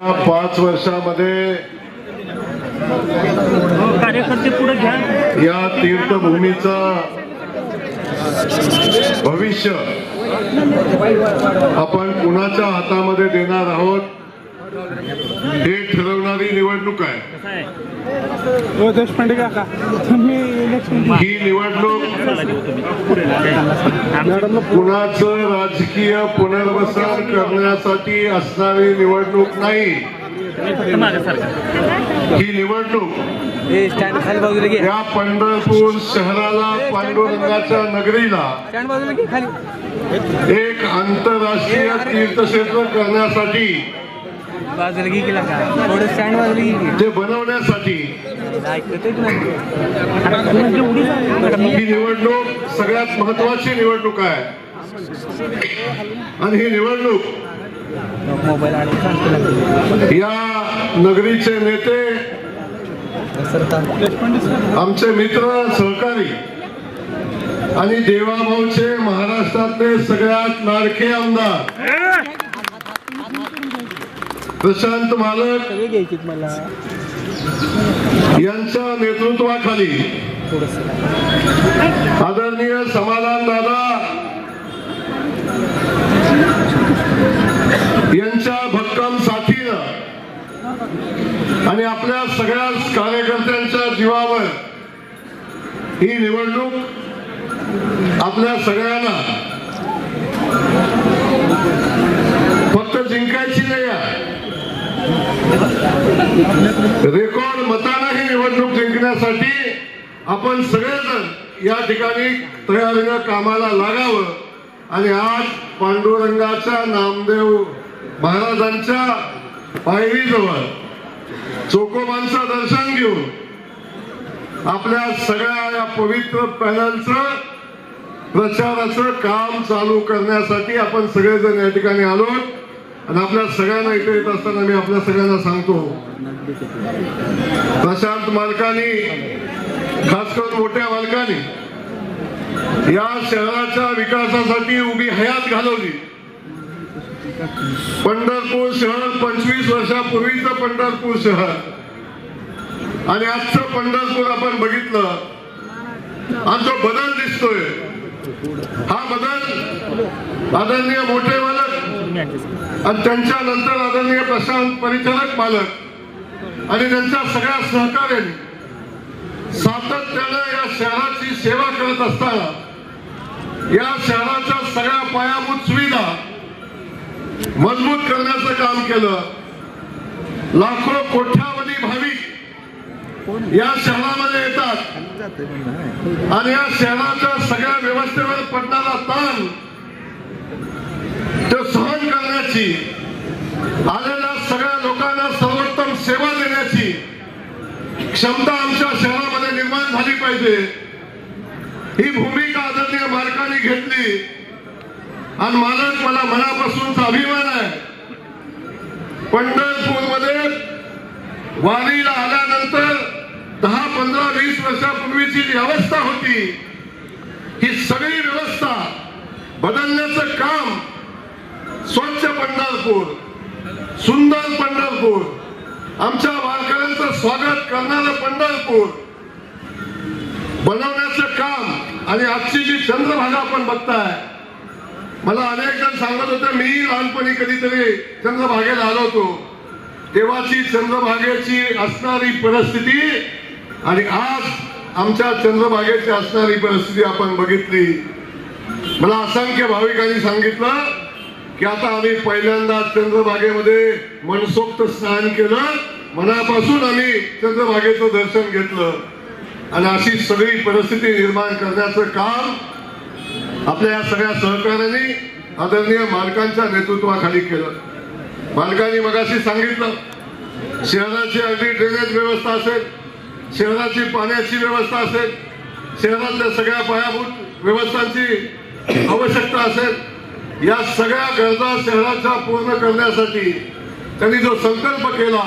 पाच वर्षामध्ये कार्यकर्ते पुढे घ्या. या तीर्थभूमीचं भविष्य आपण कुणाच्या हातामध्ये देणार आहोत? हे ठरवणारी निवडणूक आहे. हो देशपांडे काका तुम्ही इलेक्शन ही निवडणूक कुणाचं राजकीय पुनर्वसन करण्यासाठी असणारी निवडणूक नाही. ही निवडणूक या पंढरपूर शहराला पांडुरंगाच्या नगरीला एक आंतरराष्ट्रीय तीर्थक्षेत्र करण्यासाठी बाजूला का? थोडं स्टँड बाजूला घे. की. ते बनवण्यासाठी तुला ही निवडणूक सगळ्यात महत्वाची निवडणूक आहे. आणि ही निवडणूक मोबाईल आणि. या नगरीचे नेते आमचे मित्र सहकारी आणि देवाभाऊचे महाराष्ट्रातले सगळ्यात लाडके आमदार. प्रशांत मालक यांच्या नेतृत्वाखाली आदरणीय समाधान दादा यांच्या भक्कम साथीनं आणि आपल्या सगळ्या कार्यकर्त्यांच्या जीवावर ही निवडणूक आपल्या सगळ्यांना फक्त जिंकायची नाही आहे रेकॉर्ड मतानं ही निवडणूक जिंकण्यासाठी आपण सगळेजण या ठिकाणी तयारीनं कामाला लागावं. आणि आज पांडुरंगाच्या नामदेव महाराजांच्या पायरीजवळ चोकोबांचं दर्शन घेऊन आपल्या सगळ्या या पवित्र पॅनलचं प्रचाराचं काम चालू करण्यासाठी आपण सगळेजण या ठिकाणी आलो आणि आपल्या सगळ्यांना इथे येत असताना मी आपल्या सगळ्यांना सांगतो प्रशांत मालकानी खास करून मोठ्या मालकानी या शहराच्या विकासासाठी उभी हयात घालवली. पंढरपूर शहर पंचवीस वर्षापूर्वीचं पंढरपूर शहर. आणि आजचं पंढरपूर आपण बघितलं आणि जो बदल दिसतोय हा बदल आदरणीय मोठेवाला आणि त्यांच्या नंतर आदरणीय प्रशांत परिचारक मालक आणि त्यांच्या सगळ्या सहकार्याने सातत्यानं या शहराची सेवा करत असताना या शहराच्या सगळ्या पायाभूत सुविधा मजबूत करण्याचं काम केलं. लाखो कोट्यावधी भाविक या शहरामध्ये येतात. आणि या शहराच्या सगळ्या व्यवस्थेवर पडणारा ताण करण्याची आलेल्या सगळ्या लोकांना सर्वोत्तम सेवा देण्याची क्षमता आमच्या शहरामध्ये निर्माण झाली पाहिजे. ही भूमिका आदरणीय मालकाने घेतली आणि मालक मला मनापासूनचा अभिमान आहे. पंढरपूरमध्ये वारीला आल्यानंतर दहा पंधरा वीस वर्षापूर्वीची जी अवस्था होती ही सगळी व्यवस्था बदलण्याचं काम स्वच्छ पंढरपूर सुंदर पंढरपूर. आमच्या वारकऱ्यांचं स्वागत करणारं पंढरपूर. बनवण्याचं काम आणि आजची जी चंद्रभागा आपण बघताय मला अनेक जण सांगत होते मी लहानपणी कधीतरी चंद्रभागेला आलो होतो. तेव्हाची चंद्रभागेची असणारी परिस्थिती आणि आज आमच्या चंद्रभागेची असणारी परिस्थिती आपण बघितली. मला असंख्य भाविकांनी सांगितलं की आता आम्ही पहिल्यांदा चंद्रभागेमध्ये मनसोक्त स्नान केलं मनापासून आम्ही चंद्रभागेचं दर्शन घेतलं. आणि अशी सगळी परिस्थिती निर्माण करण्याचं काम आपल्या या सगळ्या सहकार्याने आदरणीय मालकांच्या नेतृत्वाखाली केलं. मालकांनी मगाशी सांगितलं शहराची अगदी ड्रेनेज व्यवस्था असेल शहराची पाण्याची व्यवस्था असेल शहरातल्या सगळ्या पायाभूत व्यवस्थांची आवश्यकता असेल या सगळ्या गरजा शहराच्या पूर्ण करण्यासाठी त्यांनी जो संकल्प केला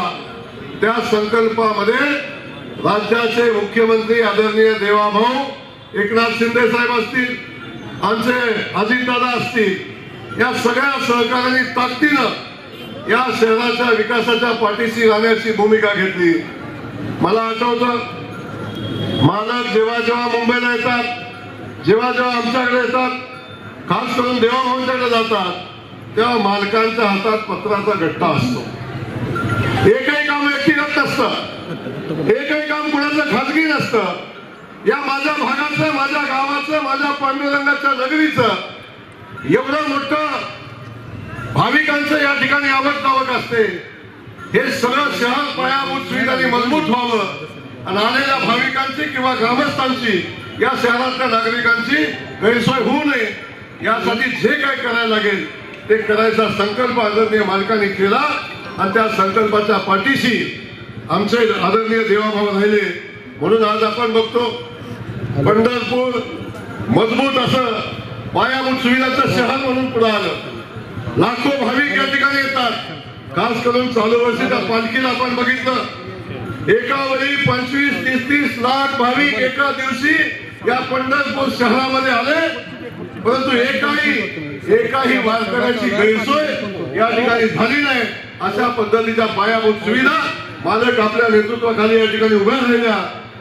त्या संकल्पामध्ये राज्याचे मुख्यमंत्री आदरणीय देवाभाऊ एकनाथ शिंदे साहेब असतील आमचे अजितदादा असतील या सगळ्या सहकाऱ्यांनी ताकदीनं या शहराच्या विकासाच्या पाठीशी राहण्याची भूमिका घेतली. मला आठवतं मालक जेव्हा जेव्हा मुंबईला येतात जेव्हा जेव्हा आमच्याकडे येतात खास करून देवाभाऊंच्याकडे जातात तेव्हा मालकांच्या हातात पत्राचा गट्टा असतो. एकही काम व्यक्तिगत नसतं. एकही काम कुणाचं खाजगी नसतं. या माझ्या भागाचं माझ्या गावाचं माझ्या पांडुरंगाच्या नगरीचं एवढं मोठं भाविकांचं या ठिकाणी आवक जावक असते. हे सगळं शहर पायाभूत सुविधांनी मजबूत व्हावं. आणि आलेल्या भाविकांची किंवा ग्रामस्थांची या शहरातल्या नागरिकांची गैरसोय होऊ नये. यासाठी जे काय करायला लागेल ते करायचा संकल्प आदरणीय मालकाने केला आणि त्या संकल्पाच्या पाठीशी आमचे आदरणीय देवाभाव राहिले. म्हणून आज आपण बघतो पंढरपूर मजबूत असं पायाभूत सुविधाचं शहर म्हणून पुढे आलं. लाखो भाविक या ठिकाणी येतात. खास करून चालू वर्षीच्या पालखीला आपण बघितलं. एका वेळी पंचवीस तीस तीस लाख भाविक एका दिवशी या पंढरपूर शहरामध्ये आले. परंतु एकाही एकाही वारकऱ्याची गैरसोय या ठिकाणी झाली नाही. अशा पद्धतीच्या पायाभूत सुविधा मालक आपल्या नेतृत्वाखाली या ठिकाणी उभ्या राहिल्या.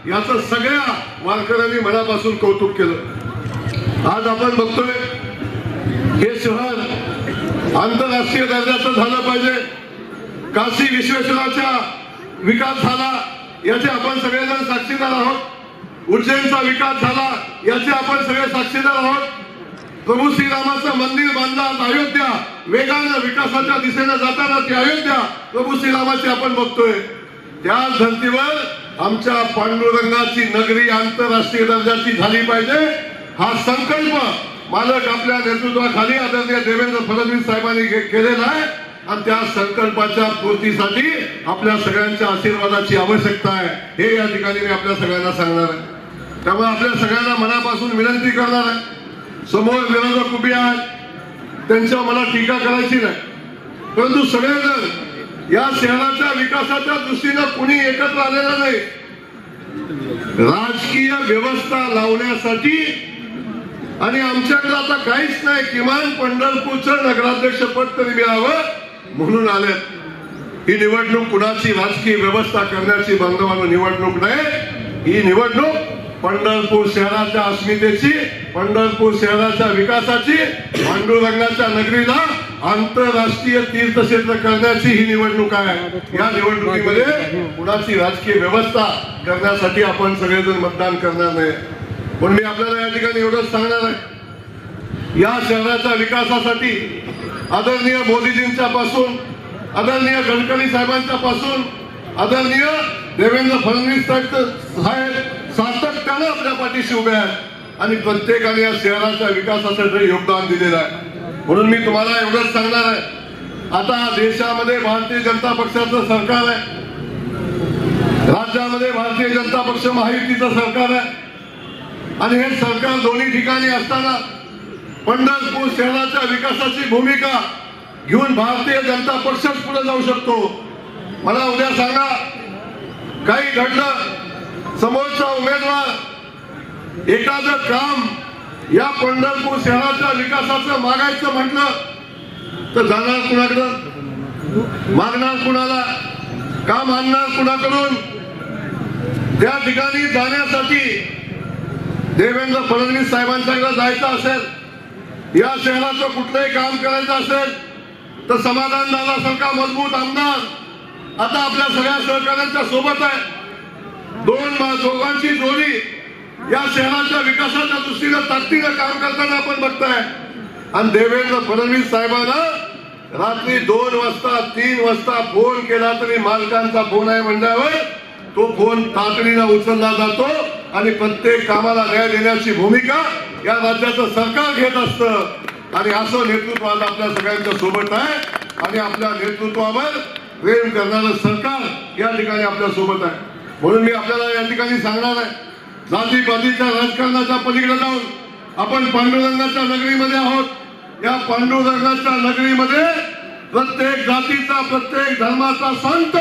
याचं सगळ्या वारकऱ्यांनी मनापासून कौतुक केलं. आज आपण बघतोय हे शहर आंतरराष्ट्रीय दर्जाचं झालं पाहिजे. काशी विश्वेश्वराचा विकास झाला याचे आपण सगळेजण साक्षीदार आहोत. उज्जैनचा विकास झाला याचे आपण सगळे साक्षीदार आहोत. प्रभू श्रीरामाचं मंदिर बांधतात अयोध्या. वेगानं विकासाच्या दिशेनं जाताना ती अयोध्या. प्रभू श्रीरामाची आपण बघतोय. त्याच धर्तीवर आमच्या पांडुरंगाची नगरी आंतरराष्ट्रीय दर्जाची झाली पाहिजे. हा संकल्प मालक आपल्या नेतृत्वाखाली आदरणीय देवेंद्र फडणवीस साहेबांनी केलेला आहे. आणि त्या संकल्पाच्या पूर्तीसाठी आपल्या सगळ्यांच्या आशीर्वादाची आवश्यकता आहे. हे या ठिकाणी मी आपल्या सगळ्यांना सांगणार आहे. त्यामुळे आपल्या सगळ्यांना मनापासून विनंती करणार आहे. समोर विरोधक उभे आहेत. त्यांच्या मला टीका करायची नाही. परंतु सगळेजण या शहराच्या विकासाच्या दृष्टीनं कुणी एकत्र आलेलं नाही. राजकीय व्यवस्था लावण्यासाठी आणि आमच्याकडे आता काहीच नाही. किमान पंढरपूरचं नगराध्यक्ष पद तरी मिळावं म्हणून आले. ही निवडणूक कुणाची राजकीय व्यवस्था करण्याची बांधवांनो निवडणूक नाही. ही निवडणूक पंढरपूर शहराच्या अस्मितेची पंढरपूर शहराच्या विकासाची पांडुरंगाच्या नगरीला आंतरराष्ट्रीय तीर्थक्षेत्र करण्याची ही निवडणूक आहे. या निवडणुकीमध्ये कुणाची राजकीय व्यवस्था करण्यासाठी आपण सगळेजण मतदान करणार नाही. पण मी आपल्याला या ठिकाणी एवढंच सांगणार आहे. या शहराच्या विकासासाठी आदरणीय मोदीजींच्या पासून आदरणीय गडकरी साहेबांच्या पासून आदरणीय देवेंद्र फडणवीस साहेब सात सातत्यानं आपल्या पाठीशी उभे आहेत आणि प्रत्येकाने या शहराच्या विकासासाठी योगदान दिलेलं आहे. म्हणून मी तुम्हाला एवढंच सांगणार आहे. आता देशामध्ये भारतीय जनता पक्षाचं सरकार आहे. राज्यामध्ये भारतीय जनता पक्ष महायुतीचं सरकार आहे. आणि हे सरकार दोन्ही ठिकाणी असताना पंढरपूर शहराच्या विकासाची भूमिका घेऊन भारतीय जनता पक्षच पुढे जाऊ शकतो. मला उद्या सांगा काही घडलं समोरचा उमेदवार एखादं काम या पंढरपूर शहराच्या विकासाचं मागायचं म्हटलं तर जाणार कुणाकडं? मागणार कुणाला? काम आणणार कुणाकडून? त्या ठिकाणी जाण्यासाठी देवेंद्र फडणवीस साहेबांच्याकडे जायचं असेल या शहराचं कुठलंही काम करायचं असेल तर समाधान दादासारखा मजबूत आमदार आता आपल्या सगळ्या सहकाऱ्यांच्या सोबत आहे. दोन दोघांची जोडी या शहराच्या विकासाच्या दृष्टीनं ताकदीनं काम करताना आपण बघताय. आणि देवेंद्र फडणवीस साहेबांना रात्री दोन वाजता तीन वाजता फोन केला तरी मालकांचा फोन आहे म्हणल्यावर तो फोन तातडीनं उचलला जातो आणि प्रत्येक कामाला न्याय देण्याची भूमिका या राज्याचं सरकार घेत असतं. आणि असं नेतृत्व आज आपल्या सगळ्यांच्या सोबत आहे. आणि आपल्या नेतृत्वावर प्रेम करणारं सरकार या ठिकाणी आपल्यासोबत आहे. म्हणून मी आपल्याला या ठिकाणी सांगणार आहे जाती पातीच्या राजकारणाच्या पलीकडे जाऊन आपण पांडुरंगाच्या नगरीमध्ये आहोत. या पांडुरंगाच्या नगरीमध्ये प्रत्येक जातीचा प्रत्येक धर्माचा संत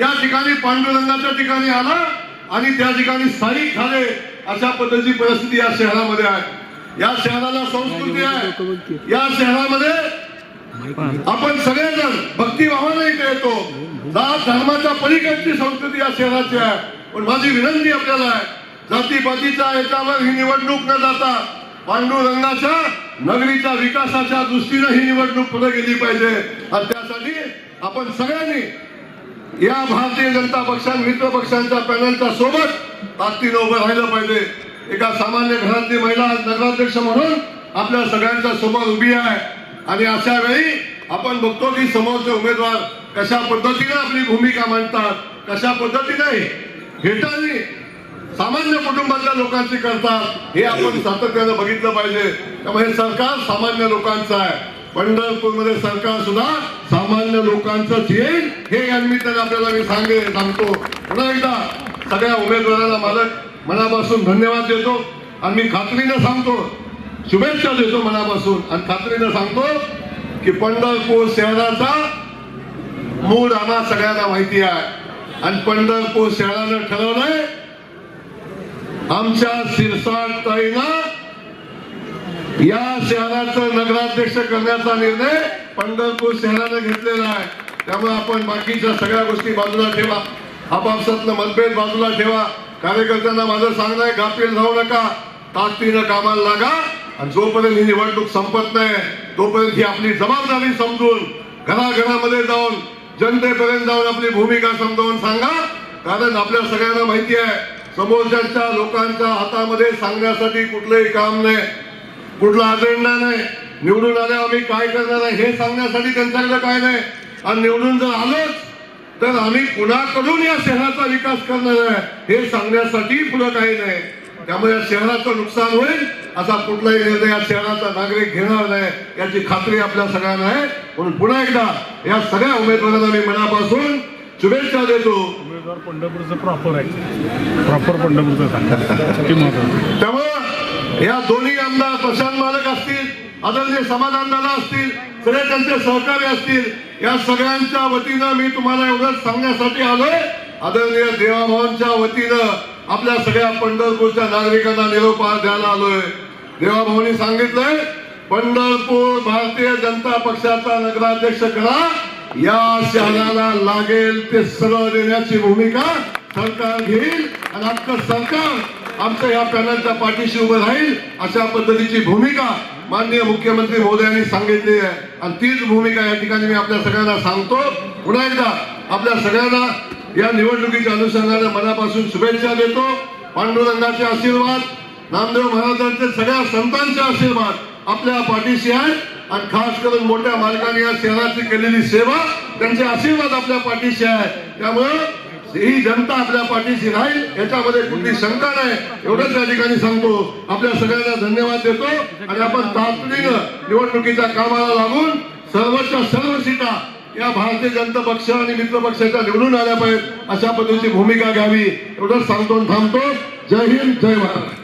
या ठिकाणी पांडुरंगाच्या ठिकाणी आला आणि त्या ठिकाणी स्थायिक झाले अशा पद्धतीची परिस्थिती या शहरामध्ये आहे. या शहराला संस्कृती आहे. या शहरामध्ये आपण सगळेजण भक्तिभावाने इथे येतो. जात धर्माच्या पलीकडची संस्कृती या शहराची आहे. पण माझी विनंती आपल्याला आहे जातीपातीच्या याच्यावर ही निवडणूक न जाता पांडुरंगाच्या नगरीच्या विकासाच्या दृष्टीनं ही निवडणूक पुढे गेली पाहिजे. आणि त्यासाठी आपण सगळ्यांनी या भारतीय जनता पक्षां मित्र पक्षांच्या पॅनलच्या सोबत ताकदीनं उभं राहिलं पाहिजे. एका सामान्य घरातली महिला नगराध्यक्ष म्हणून आपल्या सगळ्यांच्या सोबत उभी आहे. आणि अशा वेळी आपण बघतो की समोरचे उमेदवार कशा पद्धतीने आपली भूमिका मांडतात कशा पद्धतीने हेटाळणी सामान्य कुटुंबातल्या लोकांची करतात हे आपण सातत्यानं बघितलं पाहिजे. त्यामुळे हे सरकार सामान्य लोकांचं आहे. पंढरपूरमध्ये सरकार सुद्धा सामान्य लोकांचंच येईल हे या निमित्ताने आपल्याला मी सांगे सांगतो. पुन्हा एकदा सगळ्या उमेदवारांना मालक मनापासून धन्यवाद देतो आणि मी खात्रीनं सांगतो शुभेच्छा देतो मनापासून. आणि खात्रीनं सांगतो की पंढरपूर शहराचा मूळ आम्हा सगळ्यांना माहिती आहे. आणि पंढरपूर शहरानं ठरवलंय आमच्या शिरसाट ताईना या शहराचं नगराध्यक्ष करण्याचा निर्णय पंढरपूर शहरानं घेतलेला आहे. त्यामुळे आपण बाकीच्या सगळ्या गोष्टी बाजूला ठेवा. आपापसातलं मतभेद बाजूला ठेवा. कार्यकर्त्यांना माझं सांगणं आहे गाफील राहू नका. ताकदीनं कामाला लागा. आणि जोपर्यंत ही निवडणूक संपत नाही तोपर्यंत ही आपली जबाबदारी समजून घराघरामध्ये जाऊन जनतेपर्यंत जाऊन आपली भूमिका समजावून सांगा. कारण आपल्या सगळ्यांना माहिती आहे समोरच्या लोकांच्या हातामध्ये सांगण्यासाठी कुठलंही काम नाही कुठला अजेंडा नाही. निवडून आल्यावर आम्ही काय करणार आहे हे सांगण्यासाठी त्यांच्याकडे काय नाही. आणि निवडून जर आलोच तर आम्ही कुणाकडून या शहराचा विकास करणार आहे हे सांगण्यासाठी पुढं काही नाही. त्यामुळे या शहराचं नुकसान होईल असा कुठलाही निर्णय या शहराचा नागरिक घेणार नाही याची खात्री आपल्या सगळ्यांना आहे. म्हणून पुन्हा एकदा या सगळ्या उमेदवारांना मी मनापासून शुभेच्छा देतो. उमेदवार पंढरपूरचं प्रॉपर आहे. प्रॉपर पंढरपूरचं त्यामुळं या दोन्ही आमदार प्रशांत मालक असतील आदरणीय समाधान दादा असतील सगळे त्यांचे सहकारी असतील या सगळ्यांच्या वतीनं मी तुम्हाला एवढंच सांगण्यासाठी आलोय. आदरणीय देवाभावांच्या वतीनं आपल्या सगळ्या पंढरपूरच्या नागरिकांना निरोप द्यायला आलोय. देवाभाऊनी सांगितलंय पंढरपूर भारतीय जनता पक्षाचा नगराध्यक्ष करा. या शहराला लागेल ते सरळ देण्याची भूमिका सरकार घेईल आणि अख्खं सरकार आमच्या या पॅनलच्या पाठीशी उभं राहील अशा पद्धतीची भूमिका माननीय मुख्यमंत्री महोदयांनी सांगितली आहे. आणि तीच भूमिका या ठिकाणी मी आपल्या सगळ्यांना सांगतो. पुन्हा एकदा आपल्या सगळ्यांना या निवडणुकीच्या अनुषंगाने मनापासून शुभेच्छा देतो. पांडुरंगाचे आशीर्वाद. नामदेव महाराजांचे सगळ्या संतांचे आशीर्वाद आपल्या पाठीशी आहेत आणि खास करून मोठ्या मालकाने या शहराची केलेली सेवा त्यांचे आशीर्वाद आपल्या पाठीशी आहे. त्यामुळं ही जनता आपल्या पाठीशी राहील याच्यामध्ये कुठली शंका नाही. एवढंच या ठिकाणी सांगतो. आपल्या सगळ्यांना धन्यवाद देतो. आणि आपण तातडीनं निवडणुकीच्या कामाला लागून सर्वच्या सर्व सीटा या भारतीय जनता पक्ष आणि मित्र पक्षाच्या निवडून आल्या पाहिजेत अशा पद्धतीची भूमिका घ्यावी. एवढंच सांगतो थांबतो. जय हिंद जय महाराष्ट्र